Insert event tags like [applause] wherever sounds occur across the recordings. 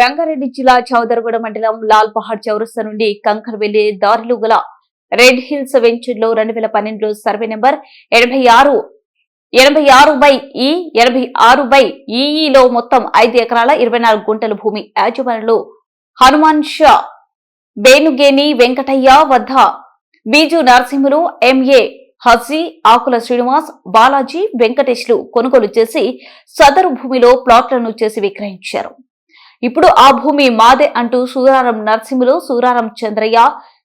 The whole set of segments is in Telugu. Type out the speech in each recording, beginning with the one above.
రంగారెడ్డి జిల్లా చౌదరగూడ మండలం లాల్ పహాడ్ చౌరస్తా నుండి కంకర్ వెళ్ళే దారిలో గల రెడ్ హిల్స్ వెంచర్లో రెండు వేల పన్నెండులో సర్వే నెంబర్ ఎనభై ఆరు ఎనభై ఆరు బై ఈ ఎనభై ఆరు బై ఈఈలో మొత్తం ఐదు ఎకరాల ఇరవై నాలుగు గుంటల భూమి. యాజమాన్యంలో హనుమాన్ షా బేనుగేని వెంకటయ్య వద్ద బీజు నరసింహులు ఎంఏ హజీ ఆకుల శ్రీనివాస్ బాలాజీ వెంకటేష్లు కొనుగోలు చేసి సదరు భూమిలో ప్లాట్లను చేసి విక్రయించారు. ఇప్పుడు ఆ భూమి మాదే అంటూ సూరారం నరసింహులు సూరారం చంద్రయ్య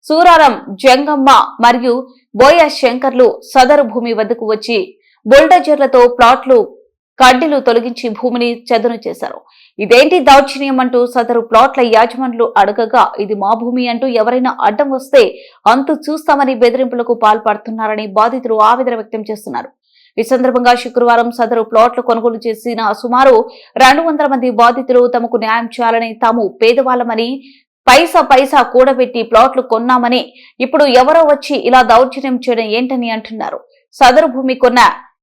సూరారం జంగమ్మ మరియు బోయ శంకర్లు సదరు భూమి వద్దకు వచ్చి బుల్డోజర్లతో ప్లాట్లు కడ్డీలు తొలగించి భూమిని చదును చేశారు. ఇదేంటి దౌర్జన్యం అంటూ సదరు ప్లాట్ల యాజమానులు అడగగా ఇది మా భూమి అంటూ ఎవరైనా అడ్డం వస్తే అంతు చూస్తామని బెదిరింపులకు పాల్పడుతున్నారని బాధితులు ఆవేదన వ్యక్తం చేస్తున్నారు. ఈ సందర్భంగా శుక్రవారం సదరు ప్లాట్లు కొనుగోలు చేసిన సుమారు రెండు వందల మంది బాధితులు తమకు న్యాయం చేయాలని తాము పేదవాళ్ళమని పైసా పైసా కూడబెట్టి ప్లాట్లు కొన్నామని ఇప్పుడు ఎవరో వచ్చి ఇలా దౌర్జన్యం చేయడం ఏంటని అంటున్నారు. సదరు భూమి కొన్న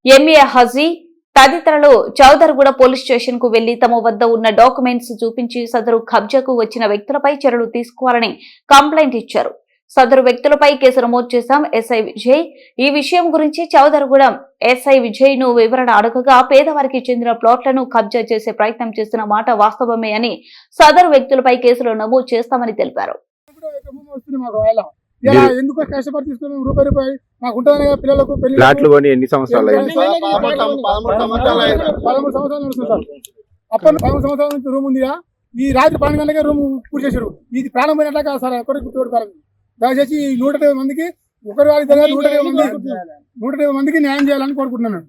ఎంఏ హజీ తదితరులు చౌదరగూడ పోలీస్ స్టేషన్కు వెళ్ళి తమ వద్ద ఉన్న డాక్యుమెంట్స్ చూపించి సదరు కబ్జాకు వచ్చిన వ్యక్తులపై చర్యలు తీసుకోవాలని కంప్లైంట్ ఇచ్చారు. సదరు వ్యక్తులపై కేసు నమోదు చేశాం. ఎస్ఐ విజయ్. ఈ విషయం గురించి చౌదరగూడెం ఎస్ఐ విజయ్ను వివరణ అడగగా పేదవారికి చెందిన ప్లాట్లను కబ్జా చేసే ప్రయత్నం చేస్తున్న మాట వాస్తవమే అని సదరు వ్యక్తులపై కేసులు నమోదు చేస్తామని తెలిపారు. ఇప్పుడు ఒక భూమి వస్తుంది మాకు ఒకవేళ ఇలా మీరు- ఎందుకు కష్టపడి తీసుకుని రూపాయి రూపాయి. మాకు ఉంటుంది కదా పిల్లలకు పెళ్ళి ప్లాట్లు కొని ఎన్ని సంవత్సరాలు అయింది పదమూడు సంవత్సరాలు నడుస్తుంది సార్. అప్పటి నుంచి పదమూడు సంవత్సరాల నుంచి రూమ్ ఉందిగా. ఈ రాత్రి పన్నెండు గంటలకే రూమ్ పూర్తి చేశారు. ఇది ప్రాణం పోయినట్లే కాదు సార్. ఎక్కడికి కాలం దయచేసి ఈ నూట ఇరవై మందికి ఒకరి వారి దగ్గర నూట ఇరవై మంది నూట ఇరవై మందికి న్యాయం చేయాలని కోరుకుంటున్నాను.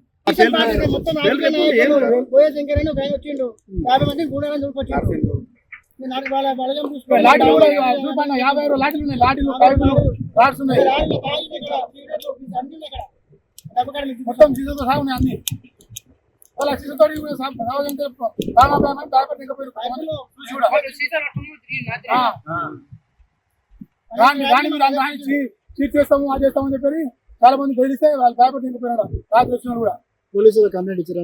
యాభై ఆరు ఉన్నాయి. లాఠీలు పైపులు రాడ్స్ ఉన్నాయి. మొత్తం సహా ఉన్నాయి అన్ని. వాళ్ళ రామాబాయ్ రాండి రాండి మీరు అందరూ ఆయన చీట్ చేస్తాము అది చేస్తామని చెప్పి చాలా మంది బెదిరిస్తే వాళ్ళు భయపడి ఇంకపోయినారు రాత్రి వచ్చినారు కూడా. పోలీసులు కంప్లైంట్ ఇచ్చారా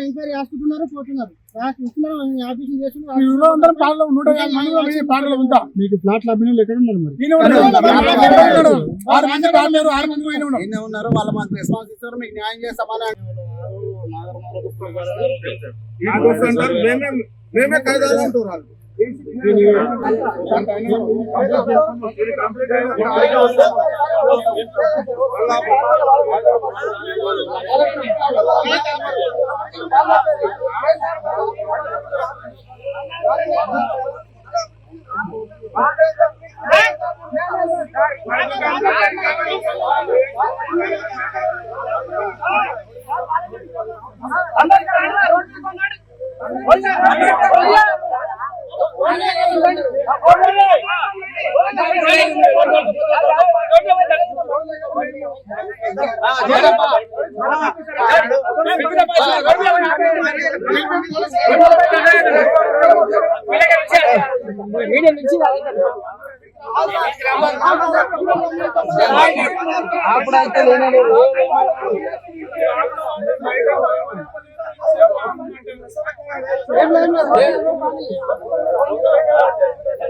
ఎంక్వైరీ రాసుకుంటున్నారు పోతున్నారు మీకు ఫ్లాట్ అభినందనలు ఎక్కడ ఉన్నారు మరి. ఆరు మంది ఉన్నారు వాళ్ళ మాకు రెస్పాన్స్ ఇస్తారు మీకు న్యాయం చేస్తామని మేమే ఖైదాలు అంటారు వాళ్ళు. మీ పొద్దున్న కంప్లైంట్ ఇస్తే ఏం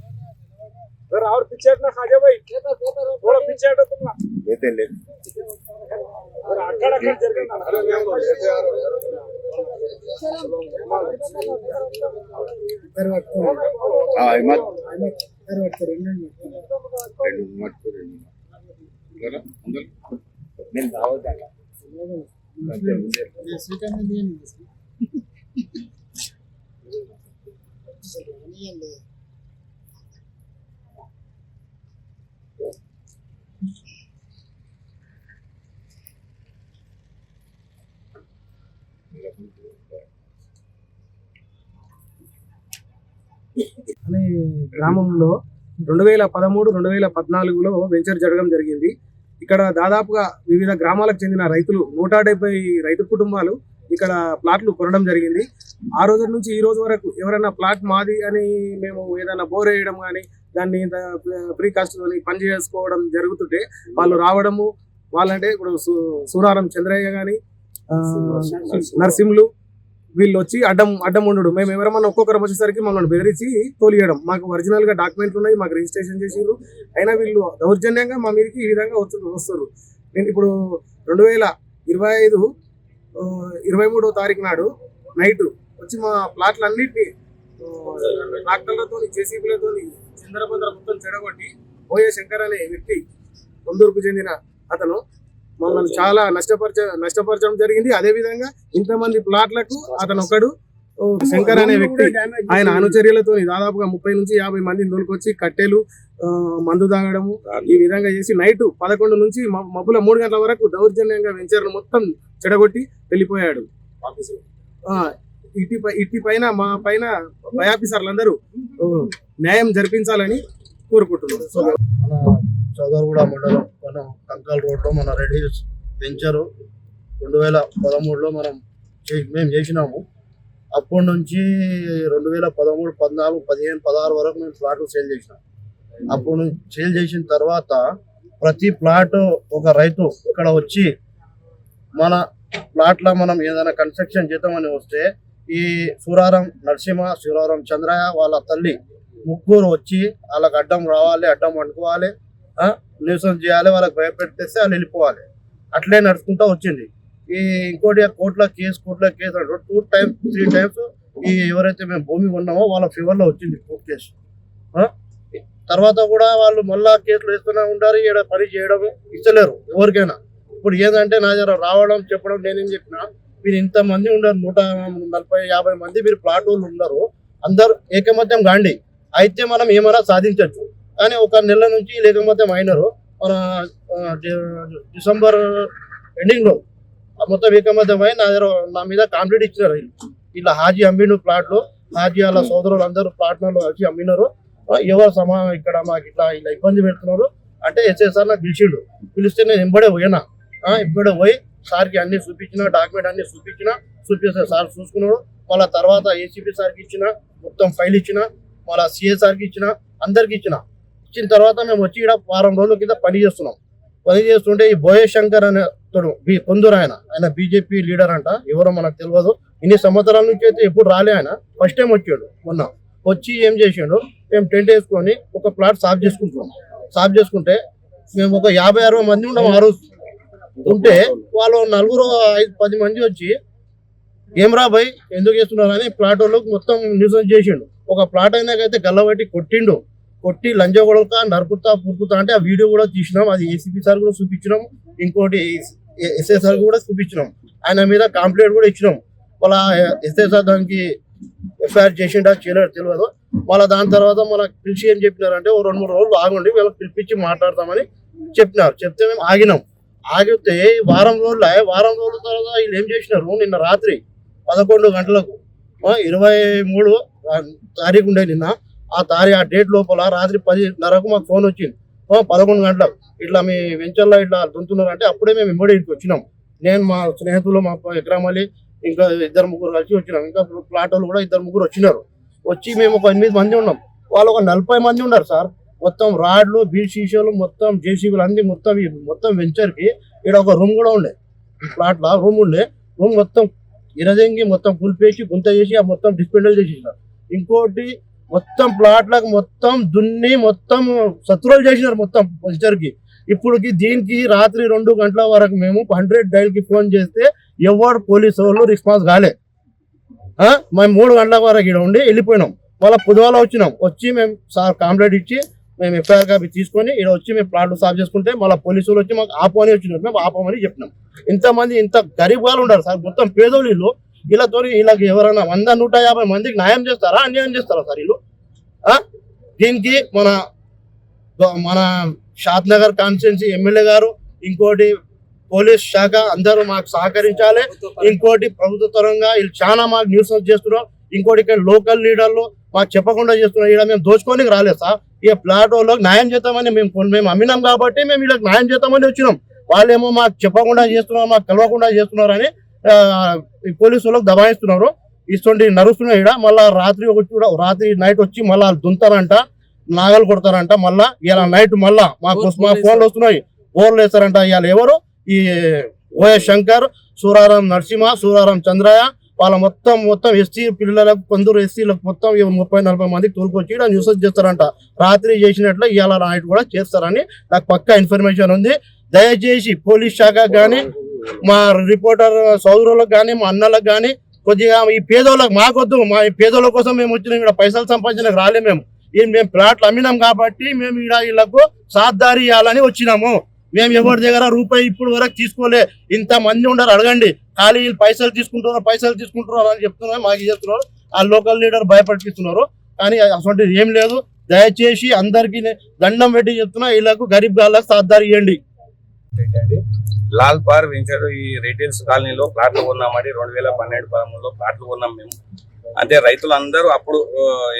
जरा और पीछे हटना खाजा भाई। थोड़ा पीछे हटो तुम ना। लेते ले। अकड़ अकड़ जर నేను [laughs] అనే గ్రామంలో రెండు వేల పదమూడు రెండు వేల పద్నాలుగులో వెంచర్ జరగడం జరిగింది. ఇక్కడ దాదాపుగా వివిధ గ్రామాలకు చెందిన రైతులు నూట డెబ్బై రైతు కుటుంబాలు ఇక్కడ ప్లాట్లు కొనడం జరిగింది. ఆ రోజు నుంచి ఈ రోజు వరకు ఎవరైనా ప్లాట్ మాది అని మేము ఏదైనా బోర్ వేయడం కానీ దాన్ని ఫ్రీ కాస్ట్ పని చేసుకోవడం జరుగుతుంటే వాళ్ళు రావడము వాళ్ళంటే ఇప్పుడు సు- సూరారం చంద్రయ్య కానీ నర్సింహులు వీళ్ళు వచ్చి అడ్డం అడ్డం ఉండడు. మేము ఎవరన్నా ఒక్కొక్కరు వచ్చేసరికి మమ్మల్ని బెదిరించి తోలియడం. మాకు ఒరిజినల్గా డాక్యుమెంట్లు ఉన్నాయి మాకు రిజిస్ట్రేషన్ చేసిర్రు. అయినా వీళ్ళు దౌర్జన్యంగా మా మీదకి ఈ విధంగా వచ్చు వస్తారు. నేను ఇప్పుడు రెండు వేల ఇరవై ఐదు ఇరవై మూడో తారీఖు నాడు నైట్ వచ్చి మా ప్లాట్లన్నింటినీ ట్రాక్టర్లతో జేసీబీలతో చిందరబందర మొత్తం చెడగొట్టి ఓఏ శంకర్ అనే వ్యక్తి కొందూరుకు చెందిన అతను మమ్మల్ని చాలా నష్టపరచ నష్టపరచడం జరిగింది. అదే విధంగా ఇంతమంది ప్లాట్లకు అతను ఒకడు శంకర్ అనే వ్యక్తి ఆయన అనుచర్యలతో దాదాపుగా ముప్పై నుంచి యాభై మందిని దొరికొచ్చి కట్టెలు మందు తాగడము ఈ విధంగా చేసి నైట్ పదకొండు నుంచి మబ్బుల మూడు గంటల వరకు దౌర్జన్యంగా వెంచర్ను మొత్తం చెడగొట్టి వెళ్ళిపోయాడు. ఆ, ఇటు ఇటు పైన మా పైన పై ఆఫీసర్లందరూ న్యాయం జరిపించాలని కోరుకుంటున్నాం. సో చౌదరగూడ మండలం మన కంకాల్ రోడ్లో మన రెడ్ హిల్స్ వెంచరు రెండు వేల పదమూడులో మనం మేము చేసినాము. అప్పటి నుంచి రెండు వేల పదమూడు పద్నాలుగు పదిహేను పదహారు వరకు మేము ప్లాట్లు సేల్ చేసినాం. అప్పుడు నుంచి సేల్ చేసిన తర్వాత ప్రతి ప్లాట్ ఒక రైతు ఇక్కడ వచ్చి మన ప్లాట్లో మనం ఏదైనా కన్స్ట్రక్షన్ చేద్దామని వస్తే ఈ సూరారం నరసింహ సూరారం చంద్రయ్య వాళ్ళ తల్లి ముగ్గురు వచ్చి వాళ్ళకి అడ్డం రావాలి అడ్డం వండుకోవాలి. న్యూసెన్స్ చేయాలి వాళ్ళకి భయపెట్టేస్తే వాళ్ళు వెళ్ళిపోవాలి. అట్లే నడుచుకుంటూ వచ్చింది. ఈ ఇంకోటి కోర్టులో కేసు కోర్టులో కేసు అంటారు. టూ టైమ్స్ త్రీ టైమ్స్ ఈ ఎవరైతే మేము భూమి ఉన్నామో వాళ్ళ ఫీవర్లో వచ్చింది కోర్టు కేసు. తర్వాత కూడా వాళ్ళు మళ్ళా కేసులు వేస్తూనే ఉంటారు ఇక్కడ పని చేయడం ఇస్తలేరు ఎవరికైనా. ఇప్పుడు ఏంటంటే నా దగ్గర రావడం చెప్పడం నేనేం చెప్పిన మీరు ఇంతమంది ఉండరు నూట నలభై యాభై మంది మీరు ప్లాట్ వాళ్ళు ఉన్నారు అందరు ఏకమత్యం గాండి. అయితే మనం ఏమైనా సాధించవచ్చు కానీ ఒక నెల నుంచి లేకపోతే మైనరు. మన డిసెంబర్ ఎండింగ్లో ఆ మొత్తం ఏకమతమై నా దగ్గర నా మీద కాంప్లీట్ ఇచ్చినారు. వీళ్ళు. ఇలా హాజీ అమ్మిండు ప్లాట్లు హాజీ వాళ్ళ సోదరులు అందరూ ప్లాట్లలో వచ్చి అమ్మినారు. ఎవరు సమా ఇక్కడ మాకు ఇట్లా ఇలా ఇబ్బంది పెడుతున్నారు. అంటే ఎస్ఎస్ఆర్ నాకు పిలిచిండు. పిలిస్తే నేను ఇంబడే పోయినా. ఇంబడే పోయి సార్కి అన్ని చూపించిన డాక్యుమెంట్ అన్ని చూపించిన చూపిస్తే సార్ చూసుకున్నాడు. మళ్ళీ తర్వాత ఏసీపీ సార్కి ఇచ్చిన మొత్తం ఫైల్ ఇచ్చిన మళ్ళీ సిఏ సార్కి ఇచ్చిన అందరికి ఇచ్చిన. వచ్చిన తర్వాత మేము వచ్చి ఇక్కడ వారం రోజుల కింద పని చేస్తున్నాం. పని చేస్తుంటే ఈ బోయ శంకర్ అనే తోడు బి పొందూరు ఆయన ఆయన బీజేపీ లీడర్ అంట ఎవరో మనకు తెలియదు. ఇన్ని సంవత్సరాల నుంచి అయితే ఎప్పుడు రాలే ఆయన. ఫస్ట్ టైం వచ్చాడు మొన్న. వచ్చి ఏం చేసిండు మేము టెంట్ వేసుకొని ఒక ప్లాట్ సాఫ్ చేసుకుంటున్నాం. సాఫ్ చేసుకుంటే మేము ఒక యాభై అరవై మంది ఉన్నాం ఆ రోజు. ఉంటే వాళ్ళు నలుగురు ఐదు పది మంది వచ్చి ఏం రా భయ్ ఎందుకు చేస్తున్నారు అని ప్లాట్ వాళ్ళకి మొత్తం న్యూసెన్స్ చేసిండు. ఒక ప్లాట్ అయినాకైతే గల్లబట్టి కొట్టిండు. కొట్టి లంజగొడక నరుకుతా పురుకుతా అంటే ఆ వీడియో కూడా తీసినాం అది ఏసీపీ సార్ కూడా చూపించినాం. ఇంకోటి ఎస్ఐ సార్ కూడా చూపించినాం. ఆయన మీద కంప్లైంట్ కూడా ఇచ్చినాం. వాళ్ళ ఎస్ఐ సార్ దానికి ఎఫ్ఐఆర్ చేసిండా చేయలేడు తెలియదు. వాళ్ళ దాని తర్వాత మనకు పిలిచి ఏం చెప్పినారంటే ఓ రెండు మూడు రోజులు ఆగండి వీళ్ళకి పిలిపించి మాట్లాడతామని చెప్పినారు. చెప్తే మేము ఆగినాం. ఆగితే వారం రోజుల వారం రోజుల తర్వాత వీళ్ళు ఏం చేసినారు? నిన్న రాత్రి పదకొండు గంటలకు ఇరవై మూడు తారీఖు ఉండే నిన్న ఆ తారీ ఆ డేట్ లోపల రాత్రి పదిన్నరకు మాకు ఫోన్ వచ్చింది. ఓ పదకొండు గంటలకు. ఇట్లా మీ వెంచర్లో ఇట్లా దుంతున్నారు అంటే అప్పుడే మేము ఇమ్మడి వచ్చినాం. నేను మా స్నేహితులు మా ఎకరం ఇంకా ఇద్దరు ముగ్గురు కలిసి వచ్చినాం. ఇంకా ప్లాట్ వాళ్ళు కూడా ఇద్దరు ముగ్గురు వచ్చినారు. వచ్చి మేము ఒక ఎనిమిది మంది ఉన్నాం. వాళ్ళు ఒక నలభై మంది ఉన్నారు సార్. మొత్తం రాడ్లు బీ షీషాలు మొత్తం జేసీబీలు అన్ని మొత్తం మొత్తం వెంచర్కి ఇక్కడ ఒక రూమ్ కూడా ఉండే. ప్లాట్ రూమ్ ఉండే. రూమ్ మొత్తం ఇరదెంగి మొత్తం కులిపేసి గుంత చేసి ఆ మొత్తం డిస్పెండల్ చేసేసినారు. ఇంకోటి మొత్తం ప్లాట్లకు మొత్తం దున్ని మొత్తం శత్రువులు చేసినారు మొత్తం కి. ఇప్పుడుకి దీనికి రాత్రి రెండు గంటల వరకు మేము హండ్రెడ్ డైల్కి ఫోన్ చేస్తే ఎవరు పోలీసు వాళ్ళు రెస్పాన్స్ కాలే. మేము మూడు గంటల వరకు ఇక్కడ ఉండి వెళ్ళిపోయినాం. మళ్ళీ పొద్దుగాల వచ్చినాం. వచ్చి మేము సార్ కాంప్లైంట్ ఇచ్చి మేము ఎఫ్ఐఆర్ కాపీ తీసుకొని ఇక్కడ వచ్చి మేము ప్లాట్లు సాఫ్ చేసుకుంటే మళ్ళీ పోలీసులు వచ్చి మాకు ఆపమని వచ్చినారు. మేము ఆపమని చెప్పినాం. ఇంతమంది ఇంత గరీబ్ వాళ్ళు ఉన్నారు సార్. మొత్తం పేదోళ్ళు వీళ్ళతో వీళ్ళకి ఎవరైనా వంద నూట యాభై మందికి న్యాయం చేస్తారా? అన్యాయం చేస్తారా సార్ వీళ్ళు? ఆ? దీనికి మన మన షాద్ నగర్ కాన్స్టిట్యున్సీ ఎమ్మెల్యే గారు ఇంకోటి పోలీస్ శాఖ అందరూ మాకు సహకరించాలి. ఇంకోటి ప్రభుత్వ తరంగా వీళ్ళు చాలా మాకు న్యూస్ చేస్తున్నారు. ఇంకోటి ఇక్కడ లోకల్ లీడర్లు మాకు చెప్పకుండా చేస్తున్నారు. ఇక్కడ మేము దోచుకొని రాలేదు సార్. ఇక ప్లాట్ వాళ్ళకి న్యాయం చేద్దామని మేము మేము అమ్మినాం కాబట్టి మేము వీళ్ళకి న్యాయం చేద్దామని వచ్చినాం. వాళ్ళేమో మాకు చెప్పకుండా చేస్తున్నారు మాకు కలవకుండా చేస్తున్నారని పోలీసు వాళ్ళకి దబాయిస్తున్నారు. ఇటువంటి నరుస్తున్నాయి ఇక్కడ మళ్ళా రాత్రి కూడా రాత్రి నైట్ వచ్చి మళ్ళా దుంతారంట నాగలు కొడతారంట మళ్ళా ఇలా నైట్ మళ్ళా మాకు మా ఫోన్లు వస్తున్నాయి ఫోన్లు వేస్తారంట ఇవాళ ఎవరు? ఈ ఓఎస్ శంకర్ సూరారం నరసింహ సూరారం చంద్రయ్య వాళ్ళ మొత్తం మొత్తం ఎస్సీ పిల్లలకు కొందరు ఎస్సీలకు మొత్తం ముప్పై నలభై మందికి తోలుకొచ్చి ఇక్కడ న్యూసెస్ చేస్తారంట. రాత్రి చేసినట్లు ఇవాళ నైట్ కూడా చేస్తారని నాకు పక్కా ఇన్ఫర్మేషన్ ఉంది. దయచేసి పోలీస్ శాఖ కానీ మా రిపోర్టర్ సోదరులకు కానీ మా అన్నలకు కానీ కొద్దిగా ఈ పేదోళ్ళకి మాకొద్దు. మా పేదోళ్ళ కోసం మేము వచ్చినాం ఇక్కడ పైసలు సంపాదించడానికి రాలే మేము. మేము ప్లాట్లు అమ్మినాం కాబట్టి మేము ఇక్కడ వీళ్ళకు సాద్దారి ఇవ్వాలని వచ్చినాము. మేము ఎవరి దగ్గర రూపాయి ఇప్పుడు వరకు తీసుకోలే. ఇంత మంది ఉండరు అడగండి. ఖాళీ వీళ్ళు పైసలు తీసుకుంటున్నారు పైసలు తీసుకుంటున్నారు అని చెప్తున్నారు మాకు చెప్తున్నారు. ఆ లోకల్ లీడర్ భయపడిపిస్తున్నారు. కానీ అటువంటిది ఏం లేదు. దయచేసి అందరికి దండం పెట్టి చెప్తున్నా వీళ్ళకు గరీబ్ గాళ్ళకు సాద్దారి ఇవ్వండి లాల్ పార్ వెంచర్ ఈ రిటైల్స్ కాలనీలో ప్లాట్లు కొన్నామండి. రెండు వేల పన్నెండు పదమూడులో ప్లాట్లు కొన్నాం మేము. అంటే రైతులందరూ అప్పుడు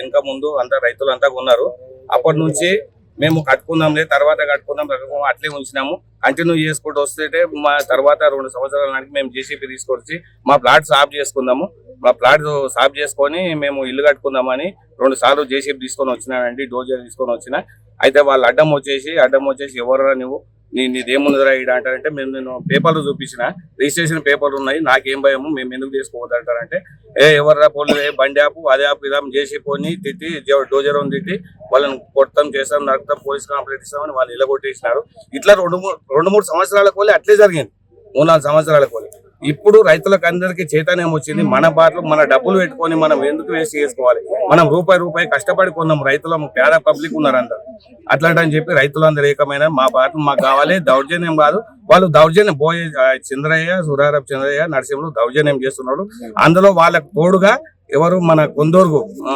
ఇంకా ముందు అంతా రైతులు అంతా కొన్నారు. అప్పటి నుంచి మేము కట్టుకుందాంలే తర్వాత కట్టుకుందాం కట్టుకుందాం అట్లే ఉంచినాము. కంటిన్యూ చేసుకుంటూ వస్తే మా తర్వాత రెండు సంవత్సరాల నాటికి మేము జేసీపీ తీసుకొచ్చి మా ప్లాట్ సాఫ్ చేసుకుందాము. మా ప్లాట్ సాఫ్ చేసుకొని మేము ఇల్లు కట్టుకుందామని రెండు సార్లు జేసీపీ తీసుకొని వచ్చినానండి. డోజర్ తీసుకొని వచ్చిన. అయితే వాళ్ళు అడ్డం వచ్చేసి అడ్డం వచ్చేసి ఎవరురా నువ్వు? నీ ఏముందిరా ఈడ అంటారంటే మేము నేను పేపర్లు చూపించిన రిజిస్ట్రేషన్ పేపర్లు ఉన్నాయి నాకేం భయము మేము ఎందుకు తీసుకోవద్దు అంటారంటే ఏ ఎవరిరా పోలీ ఏ బండి ఆపు అదే ఆపు ఇలా చేసి పోని తిట్టి డోజర్ ఉంది తిట్టి వాళ్ళని కొడతాం చేస్తాం నరుకుతాం పోలీస్ కంప్లైంట్ ఇస్తామని వాళ్ళు ఇలా కొట్టేసినారు. ఇట్లా రెండు మూడు రెండు మూడు సంవత్సరాల కోలే అట్లే జరిగింది. మూడు నాలుగు సంవత్సరాల కోలే. ఇప్పుడు రైతులకు అందరికీ చైతన్యం వచ్చింది. మన బాటలు మన డబ్బులు పెట్టుకొని మనం ఎందుకు వేస్ట్ చేసుకోవాలి? మనం రూపాయి రూపాయి కష్టపడి కొన్నాం రైతులం పేద పబ్లిక్ ఉన్నారు అందరు అట్లాంటని చెప్పి రైతులందరూ ఏకమైన మా బాటలు మాకు కావాలి దౌర్జన్యం కాదు. వాళ్ళు దౌర్జన్యం బోయే చంద్రయ్య సురారప్ చంద్రయ్య నరసింహులు దౌర్జన్యం చేస్తున్నాడు అందులో వాళ్ళకు తోడుగా ఎవరు మన కొందూరుగు ఆ,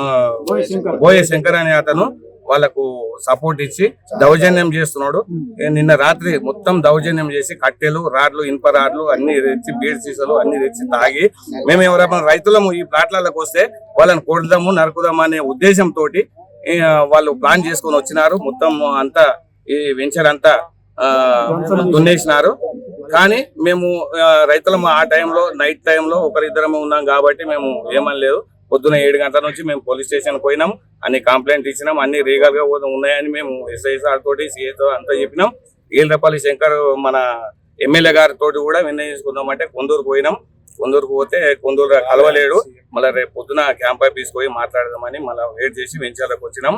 బోయే శంకర్ అనే అతను వాళ్ళకు సపోర్ట్ ఇచ్చి దౌర్జన్యం చేస్తున్నాడు. ఏ నిన్న రాత్రి మొత్తం దౌర్జన్యం చేసి కట్టెలు రాడ్లు ఇనుప రాడ్లు అన్ని తెచ్చి బీడ్ సీసాలు అన్ని తెచ్చి తాగి మేము ఎవరైనా రైతులము ఈ ప్లాట్లకు వస్తే వాళ్ళని కొడదాము నరుకుదాము అనే ఉద్దేశంతో వాళ్ళు ప్లాన్ చేసుకొని వచ్చినారు. మొత్తం అంతా ఈ వెంచర్ అంతా దున్నేసినారు. కానీ మేము రైతులం ఆ టైంలో నైట్ టైంలో ఒకరిద్దరమే ఉన్నాం కాబట్టి మేము ఏమనలేదు. పొద్దున ఏడు గంటల నుంచి మేము పోలీస్ స్టేషన్ పోయినాం. అన్ని కంప్లైంట్ ఇచ్చినాం. అన్ని రీగల్గా ఉన్నాయని మేము ఎస్ఐ తోటి సిఐతో అంతా చెప్పినాం. ఈలపల్లి శంకర్ మన ఎమ్మెల్యే గారితో కూడా విన్నయించుకుందాం అంటే కొందూరు పోయినాం. కొందూరుకు పోతే కొందూరు కలవలేడు. మళ్ళీ రేపు పొద్దున క్యాంప్ ఆఫీస్ పోయి మాట్లాడదామని మళ్ళీ వెయిట్ చేసి వెంచర్లకు వచ్చినాం.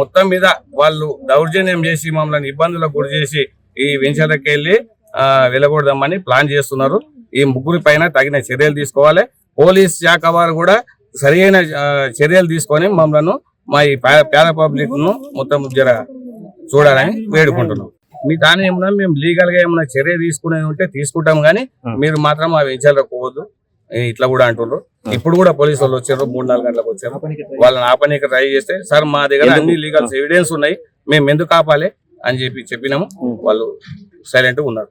మొత్తం మీద వాళ్ళు దౌర్జన్యం చేసి మమ్మల్ని ఇబ్బందులకు గురి చేసి ఈ వెంచర్లకు వెళ్ళి వెళ్ళకూడదామని ప్లాన్ చేస్తున్నారు. ఈ ముగ్గురి పైన తగిన చర్యలు తీసుకోవాలి. పోలీస్ శాఖ వారు కూడా సరైన చర్యలు తీసుకొని మమ్మల్ని మా ఈ పేద పబ్లిక్ను మొత్తం జర చూడాలని వేడుకుంటున్నాం. మీ దాని ఏమన్నా మేము లీగల్గా ఏమైనా చర్య తీసుకునేది ఉంటే తీసుకుంటాం కానీ మీరు మాత్రం ఆ పోవద్దు. ఏ, ఇట్లా కూడా అంటున్నారు ఇప్పుడు కూడా పోలీసు వాళ్ళు వచ్చారు మూడు నాలుగు గంటలకు వచ్చారు. వాళ్ళని ఆపనీకి ట్రై చేస్తే సార్ మా దగ్గర అన్ని లీగల్స్ ఎవిడెన్స్ ఉన్నాయి. మేము ఎందుకు ఆపాలి? అని చెప్పి చెప్పినాము. వాళ్ళు సైలెంట్ ఉన్నారు.